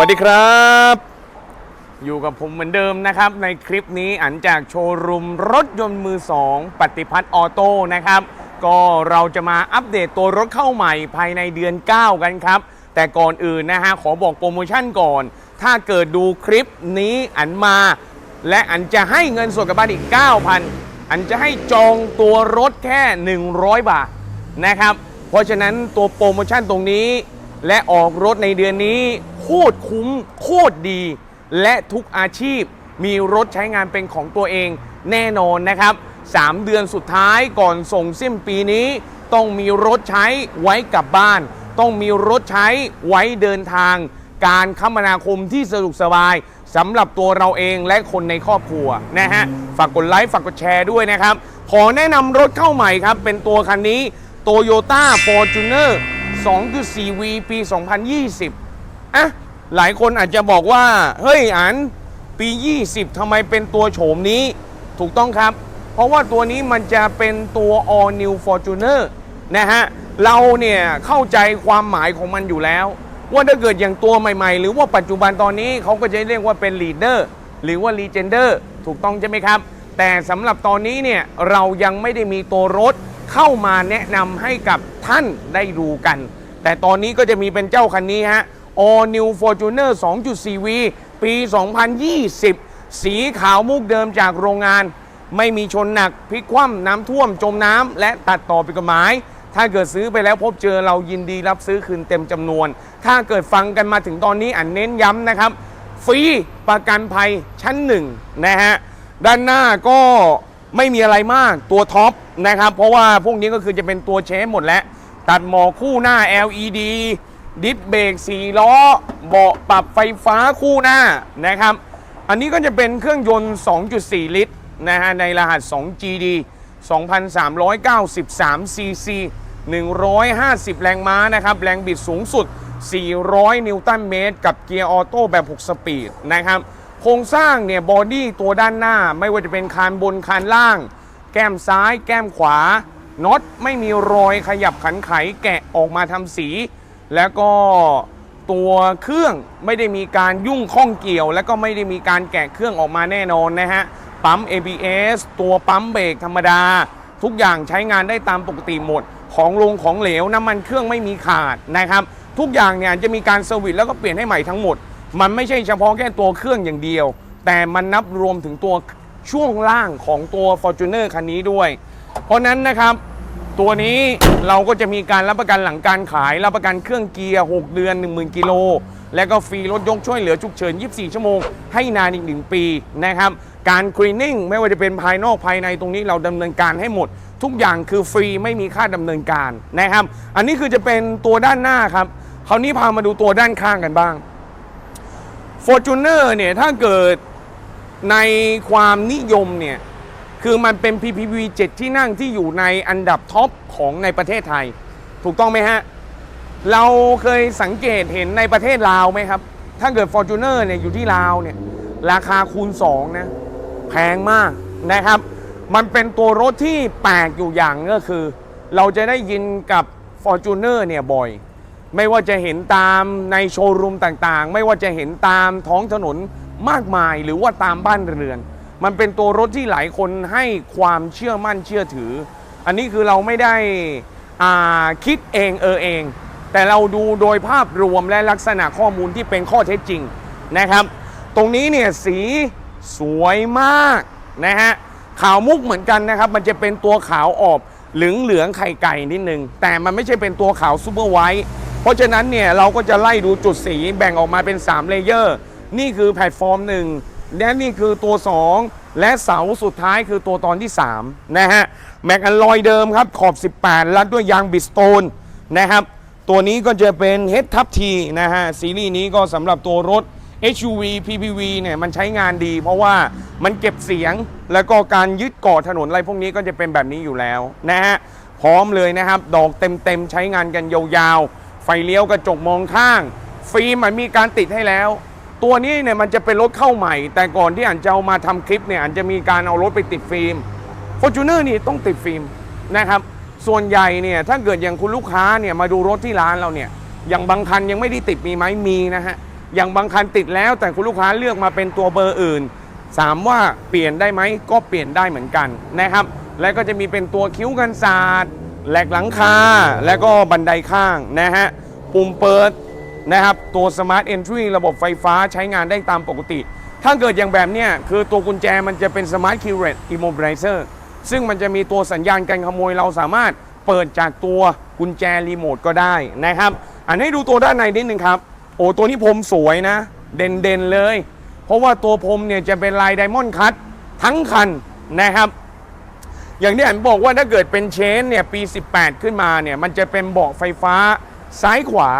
วัสดีครับ อยู่กับผมเหมือนเดิมนะครับ ในคลิปนี้อันจากโชว์รูมรถยนต์มือ2ปฏิพัฒน์ออโต้นะครับ ก็เราจะมาอัปเดตตัวรถเข้าใหม่ภายในเดือน 9 กันครับ แต่ก่อนอื่นนะฮะขอบอกโปรโมชั่นก่อน ถ้าเกิดดูคลิปนี้อันมา และอันจะให้เงินส่วนกลับบ้านอีก 9,000 อันจะให้จองตัวรถแค่ 100 บาทนะครับ เพราะฉะนั้นตัวโปรโมชั่นตรงนี้ และออกรถในเดือนนี้โคตรคุ้มโคตรดี และทุกอาชีพมีรถใช้งานเป็นของตัวเองแน่นอนนะครับ 3 เดือนสุดท้ายก่อนส่งสิ้นปีนี้ ต้องมีรถใช้ไว้กลับบ้าน ต้องมีรถใช้ไว้เดินทาง การคมนาคมที่สะดวกสบายสำหรับตัวเราเองและคนในครอบครัวนะฮะฝากกดไลค์ฝากกดแชร์ด้วยนะครับ ขอแนะนำรถเข้าใหม่ครับ เป็นตัวคันนี้ Toyota Fortuner 2.4V ปี 2020 อะ หลายคนอาจจะบอกว่า เฮ้ยอันปี 20ทำไมเป็นตัวโฉมนี้ ถูกต้องครับ เพราะว่าตัวนี้มันจะเป็นตัว All New Fortuner นะฮะ เราเนี่ยเข้าใจความหมายของมันอยู่แล้ว ว่าถ้าเกิดอย่างตัวใหม่ๆ หรือว่าปัจจุบันตอนนี้เขาก็จะเรียกว่าเป็น Leader หรือว่า Legender ถูกต้องใช่ไหมครับ แต่สำหรับตอนนี้เนี่ยเรายังไม่ได้มีตัวรถ เข้ามาแนะนำให้กับท่านได้ดูกัน แต่ตอนนี้ก็จะมีเป็นเจ้าคันนี้ฮะ All New Fortuner 2.4V ปี 2020 สีขาวมุกเดิมจากโรงงาน ไม่มีชนหนักพลิกคว่ำน้ำท่วมจมน้ำและตัดต่อผิดกฎหมาย ถ้าเกิดซื้อไปแล้วพบเจอเรายินดีรับซื้อคืนเต็มจำนวน ถ้าเกิดฟังกันมาถึงตอนนี้อันเน้นย้ำนะครับ ฟรีประกันภัยชั้นหนึ่งนะฮะ ด้านหน้าก็ ไม่มีอะไรมากตัวท็อปนะครับ เพราะว่าพวกนี้ก็คือจะเป็นตัวเชฟหมดแล้ว ตัดหมอกคู่หน้า LED ดิสเบรก4ล้อ เบาะปรับไฟฟ้าคู่หน้านะครับ อันนี้ก็จะเป็นเครื่องยนต์ 2.4 ลิตรนะฮะในรหัส 2GD 2,393 cc 150 แรงม้านะครับ แรงบิดสูงสุด 400 นิวตันเมตร กับเกียร์ออโต้แบบ 6 สปีดนะครับ โครงสร้างเนี่ยบอดี้ตัวด้านหน้า ไม่ว่าจะเป็นคานบนคานล่าง แก้มซ้าย แก้มขวาน็อตไม่มีรอยขยับขันไขแกะออกมาทำสี แล้วก็ตัวเครื่องไม่ได้มีการยุ่งข้องเกี่ยว แล้วก็ไม่ได้มีการแกะเครื่องออกมาแน่นอนนะฮะปั๊ม ABS ตัวปั๊มเบรกธรรมดา ทุกอย่างใช้งานได้ตามปกติหมด ของลงของเหลวน้ำมันเครื่องไม่มีขาดนะครับ ทุกอย่างเนี่ยจะมีการเซอร์วิสแล้วก็เปลี่ยนให้ใหม่ทั้งหมด มันไม่ใช่เฉพาะแค่ตัวเครื่องอย่างเดียว แต่มันนับรวมถึงตัวช่วงล่างของตัว Fortuner คันนี้ด้วย เพราะนั้นนะครับ ตัวนี้เราก็จะมีการรับประกันหลังการขาย รับประกันเครื่องเกียร์ 6 เดือน 10,000 กิโล และก็ฟรีรถยกช่วยเหลือฉุกเฉิน 24 ชั่วโมง ให้นานอีก 1 ปีนะครับ การคลีนนิ่งไม่ว่าจะเป็นภายนอกภายในตรงนี้เราดำเนินการให้หมด ทุกอย่างคือฟรีไม่มีค่าดำเนินการนะครับ อันนี้คือจะเป็นตัวด้านหน้าครับคราวนี้พามาดูตัวด้านข้างกันบ้าง Fortuner เนี่ยถ้าเกิดในความนิยมเนี่ย คือมันเป็น PPV 7 ที่นั่งที่อยู่ในอันดับท็อปของในประเทศไทย ถูกต้องไหมฮะ เราเคยสังเกตเห็นในประเทศลาวไหมครับ ถ้าเกิด Fortuner เนี่ยอยู่ที่ลาวเนี่ย ราคาคูณ 2 นะ แพงมากนะครับ มันเป็นตัวรถที่แปลกอยู่อย่างก็คือ เราจะได้ยินกับ Fortuner เนี่ยบ่อย ไม่ว่าจะเห็นตามในโชว์รูมต่างๆ ไม่ว่าจะเห็นตามท้องถนนมากมายหรือว่าตามบ้านเรือน มันเป็นตัวรถที่หลายคนให้ความเชื่อมั่นเชื่อถือ อันนี้คือเราไม่ได้คิดเองเออเอง แต่เราดูโดยภาพรวมและลักษณะข้อมูลที่เป็นข้อเท็จจริงนะครับ ตรงนี้เนี่ยสีสวยมากนะฮะขาวมุกเหมือนกันนะครับ มันจะเป็นตัวขาวออบเหลืองเหลืองไข่ไก่นิดนึง แต่มันไม่ใช่เป็นตัวขาวซูเปอร์ไวท์ เพราะฉะนั้นเนี่ยเราก็จะไล่ดูจุดสีแบ่งออกมาเป็น 3 เลเยอร์ นี่คือแพลตฟอร์มหนึ่งและนี่คือตัว 2 และเสาสุดท้ายคือตัวตอนที่ 3 นะฮะ แม็กอัลลอยเดิมครับ ขอบ 18 รัดด้วยยางบิสโตนนะครับ ตัวนี้ก็จะเป็น Head Top T นะฮะ ซีรีส์นี้ก็สำหรับตัวรถ HUV PPV เนี่ยมันใช้งานดี เพราะว่ามันเก็บเสียงแล้วก็การยึดเกาะถนนอะไรพวกนี้ก็จะเป็นแบบนี้อยู่แล้วนะฮะพร้อมเลยนะครับ ดอกเต็มๆใช้งานกันยาวๆ ไฟเลี้ยวกระจกมองข้าง ฟิล์มมันมีการติดให้แล้ว ตัวนี้เนี่ยมันจะเป็นรถเข้าใหม่ แต่ก่อนที่อันจะเอามาทำคลิปเนี่ยอันจะมีการเอารถไปติดฟิล์ม f o r t u n e r นี่ต้องติดฟิล์มนะครับ ส่วนใหญ่เนี่ยถ้าเกิดอย่างคุณลูกค้าเนี่ยมาดูรถที่ร้านเราเนี่ยอย่างบางคันยังไม่ได้ติดมีไหมมีนะฮะอย่างบางคันติดแล้วแต่คุณลูกค้าเลือกมาเป็นตัวเบอร์อื่นถามว่าเปลี่ยนได้ไหมก็เปลี่ยนได้เหมือนกันนะครับ และก็จะมีเป็นตัวคิ้วกันศาสตร์ แหลกหลังคาและก็บันไดข้างนะฮะปุ่มเปิดนะครับตัว Smart Entry ระบบไฟฟ้าใช้งานได้ตามปกติ ถ้าเกิดอย่างแบบเนี้ยคือตัวกุญแจมันจะเป็น Smart Key Rate Immobilizer ซึ่งมันจะมีตัวสัญญาณการขโมยเราสามารถเปิดจากตัวกุญแจรีโมทก็ได้นะครับ อันให้ดูตัวด้านในนิดนึงครับ โอ้ตัวนี้พรมสวยนะ เด่นๆเลย เพราะว่าตัวพรมเนี่ยจะเป็นลายไดมอนด์คัตทั้งคันนะครับ อย่างที่อันบอกว่าถ้าเกิดเป็นเชนเนี่ยปี 18 ขึ้นมาเนี่ยมันจะเป็นเบาะไฟฟ้าซ้ายขวา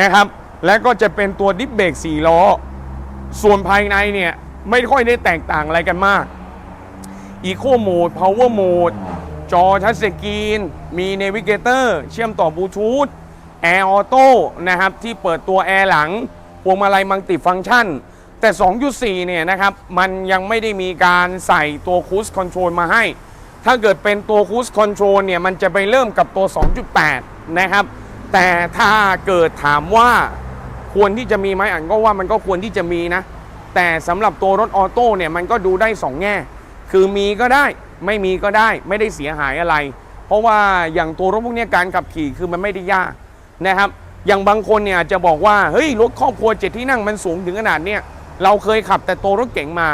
นะครับ และก็จะเป็นตัวดิฟเบรก4ล้อ ส่วนภายในเนี่ยไม่ค่อยได้แตกต่างอะไรกันมาก Eco Mode Power Mode จอทัชสกรีน มี Navigator เชื่อมต่อบลูทูธ Air Auto นะครับ ที่เปิดตัวแอร์หลังพวงมาลัยมัลติฟังชัน แต่ 2.4 เนี่ยนะครับ มันยังไม่ได้มีการใส่ตัว Cruise Control มาให้ ถ้าเกิดเป็นตัว Cruise Control เนี่ยมันจะไปเริ่มกับตัว 2.8 นะครับ แต่ถ้าเกิดถามว่าควรที่จะมีไหมอันก็ว่ามันก็ควรที่จะมีนะ แต่สำหรับตัวรถออโต้เนี่ยมันก็ดูได้ 2 แง่ คือมีก็ได้ไม่มีก็ได้ไม่ได้เสียหายอะไร เพราะว่าอย่างตัวรถพวกนี้การขับขี่คือมันไม่ได้ยากนะครับอย่างบางคนเนี่ยอาจจะบอกว่าเฮ้ยรถครอบครัวเจ็ดที่นั่งมันสูงถึงขนาดเนี้ยเราเคยขับแต่ตัวรถเก๋งมา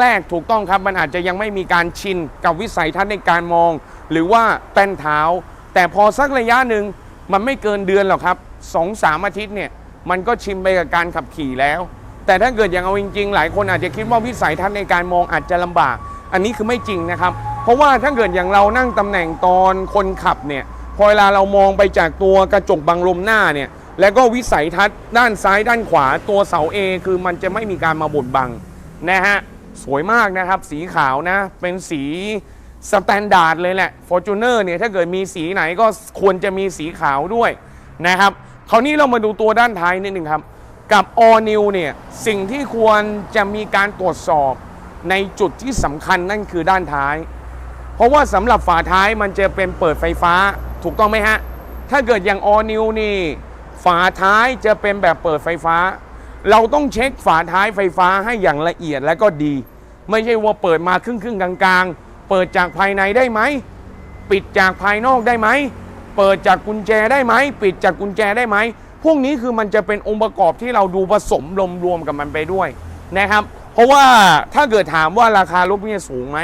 แรกๆ ถูกต้องครับมันอาจจะยังไม่มีการชินกับวิสัยทัศน์ในการมอง หรือว่าแป้นเท้า แต่พอสักระยะหนึ่งมันไม่เกินเดือนหรอกครับสองสามอาทิตย์เนี่ยมันก็ชินไปกับการขับขี่แล้ว แต่ถ้าเกิดอย่างเอาจริง ๆ หลายคนอาจจะคิดว่าวิสัยทัศน์ในการมองอาจจะลำบาก อันนี้คือไม่จริงนะครับ เพราะว่าถ้าเกิดอย่างเรานั่งตำแหน่งตอนคนขับเนี่ยพอเวลาเรามองไปจากตัวกระจกบังลมหน้าเนี่ยแล้วก็วิสัยทัศน์ด้านซ้ายด้านขวาตัวเสา A คือมันจะไม่มีการมาบดบังนะฮะ สวยมากนะครับ สีขาวนะ เป็นสีสแตนดาร์ดเลยแหละ Fortuner เนี่ยถ้าเกิดมีสีไหนก็ควรจะมีสีขาวด้วยนะครับ คราวนี้เรามาดูตัวด้านท้ายนิดนึงครับ กับ All New เนี่ยสิ่งที่ควรจะมีการตรวจสอบในจุดที่สำคัญนั่นคือด้านท้าย เพราะว่าสำหรับฝาท้ายมันจะเป็นเปิดไฟฟ้าถูกต้องไหมฮะ ถ้าเกิดอย่าง All New นี่ ฝาท้ายจะเป็นแบบเปิดไฟฟ้า เราต้องเช็คฝาท้ายไฟฟ้าให้อย่างละเอียดและก็ดี ไม่ใช่ว่าเปิดมาครึ่งครึ่งๆกลางๆเปิดจากภายในได้ไหม ปิดจากภายนอกได้ไหม เปิดจากกุญแจได้ไหม ปิดจากกุญแจได้ไหม พวกนี้คือมันจะเป็นองค์ประกอบที่เราดูผสมรวมๆกับมันไปด้วยนะครับ เพราะว่าถ้าเกิดถามว่าราคารถเนี่ยสูงไหม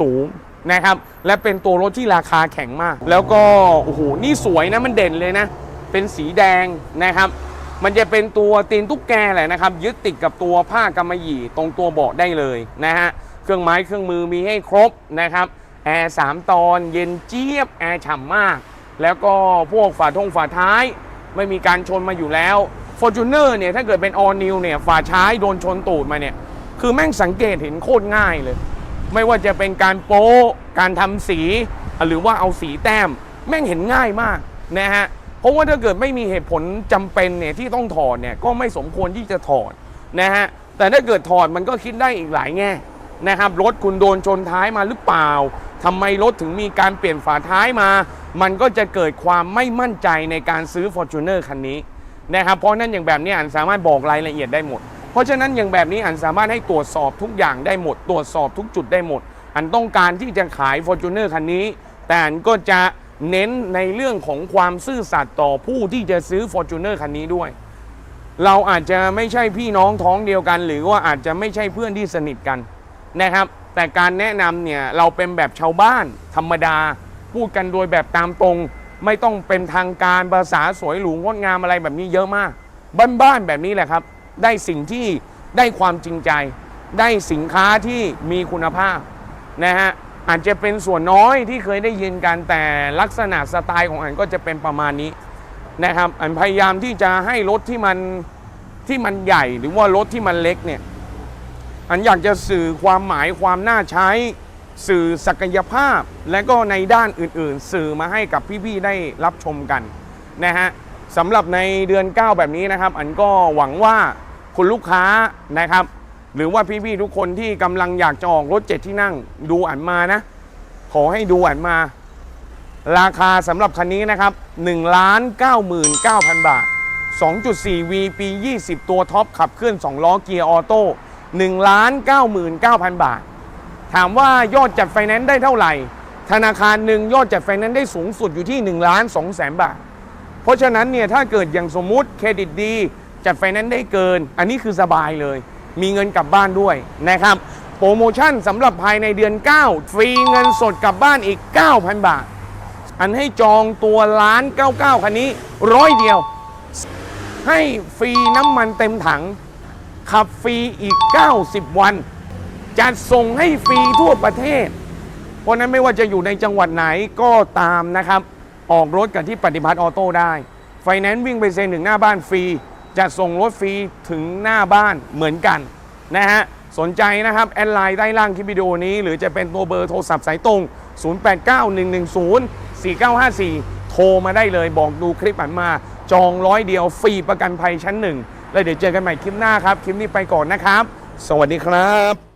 สูงนะครับ และเป็นตัวรถที่ราคาแข็งมาก แล้วก็โอ้โหนี่สวยนะมันเด่นเลยนะ เป็นสีแดงนะครับ มันจะเป็นตัวตีนตุ๊กแกแหละนะครับ ยึดติดกับตัวผ้ากำมะหยี่ตรงตัวเบาะได้เลยนะฮะเครื่องไม้เครื่องมือมีให้ครบนะครับแอร์สามตอนเย็นเจี๊ยบแอร์ฉ่ำมาก แล้วก็พวกฝาทงฝาท้าย ไม่มีการชนมาอยู่แล้ว Fortuner เนี่ยถ้าเกิดเป็น All New เนี่ยฝาท้ายโดนชนตูดมาเนี่ยคือแม่งสังเกตเห็นโคตรง่ายเลย ไม่ว่าจะเป็นการโป๊การทำสี หรือว่าเอาสีแต้ม แม่งเห็นง่ายมากนะฮะ เพราะว่าถ้าเกิดไม่มีเหตุผลจำเป็นเนี่ยที่ต้องถอดเนี่ยก็ไม่สมควรที่จะถอดนะฮะแต่ถ้าเกิดถอดมันก็คิดได้อีกหลายแง่นะครับรถคุณโดนชนท้ายมาหรือเปล่าทำไมรถถึงมีการเปลี่ยนฝาท้ายมา มันก็จะเกิดความไม่มั่นใจในการซื้อ Fortuner คันนี้นะครับเพราะนั้นอย่างแบบนี้อันสามารถบอกรายละเอียดได้หมด เพราะฉะนั้นอย่างแบบนี้อันสามารถให้ตรวจสอบทุกอย่างได้หมด ตรวจสอบทุกจุดได้หมด อันต้องการที่จะขาย Fortuner คันนี้ แต่อันก็จะ เน้นในเรื่องของความซื่อสัตย์ต่อผู้ที่จะซื้อ Fortuner คันนี้ด้วย เราอาจจะไม่ใช่พี่น้องท้องเดียวกัน หรือว่าอาจจะไม่ใช่เพื่อนที่สนิทกันนะครับ แต่การแนะนำเนี่ยเราเป็นแบบชาวบ้าน ธรรมดา พูดกันโดยแบบตามตรง ไม่ต้องเป็นทางการภาษาสวยหรูงดงามอะไรแบบนี้เยอะมากบ้านๆแบบนี้แหละครับ ได้สิ่งที่ได้ความจริงใจ ได้สินค้าที่มีคุณภาพนะฮะ อาจจะเป็นส่วนน้อยที่เคยได้ยินกันแต่ลักษณะสไตล์ของอันก็จะเป็นประมาณนี้นะครับอันพยายามที่จะให้รถที่มันที่มันใหญ่หรือว่ารถที่มันเล็กเนี่ยอันอยากจะสื่อความหมายความน่าใช้ สื่อศักยภาพ และก็ในด้านอื่นๆ สื่อมาให้กับพี่ๆได้รับชมกันนะฮะสำหรับในเดือน 9 แบบนี้นะครับ อันก็หวังว่าคุณลูกค้านะครับ หรือว่าพี่ๆทุกคนที่กำลังอยากจะออกรถเจ็ดที่นั่ง ดูอันมานะ ขอให้ดูอันมา ราคาสำหรับคันนี้นะครับ1 9 9 0 0 0 บาท 2.4V ปี 20 ตัวท็อปขับเคลื่อน 2 ล้อเกียร์ออโต้1ล้าน99,000 บาท ถามว่ายอดจัดไฟแนนซ์ได้เท่าไหร่ ธนาคารหนึ่งยอดจัดไฟแนนซ์ได้สูงสุดอยู่ที่1ล้าน2แสนบาท เพราะฉะนั้นเนี่ยถ้าเกิดอย่างสมมุติเครดิตดี จัดไฟแนนซ์ได้เกิน อันนี้คือสบายเลย มีเงินกลับบ้านด้วยนะครับ โปรโมชั่นสำหรับภายในเดือน 9 ฟรีเงินสดกลับบ้านอีก 9,000 บาท อันให้จองตัวล้าน 99 คันนี้ร้อยเดียว ให้ฟรีน้ำมันเต็มถัง ขับฟรีอีก 90 วัน จัดส่งให้ฟรีทั่วประเทศ เพราะนั้นไม่ว่าจะอยู่ในจังหวัดไหนก็ตามนะครับ ออกรถกันที่ปฏิพัฒน์ออโต้ได้ ไฟแนนซ์วิ่งไปเซ็นถึงหน้าบ้านฟรี จะส่งรถฟรีถึงหน้าบ้านเหมือนกันนะฮะสนใจนะครับ แอดไลน์ใต้ล่างคลิปวิดีโอนี้ หรือจะเป็นตัวเบอร์โทรศัพท์สายตรง 0891104954 โทรมาได้เลยบอกดูคลิปอันมา จองร้อยเดียวฟรีประกันภัยชั้นหนึ่งแล้วเดี๋ยวเจอกันใหม่คลิปหน้าครับ คลิปนี้ไปก่อนนะครับ สวัสดีครับ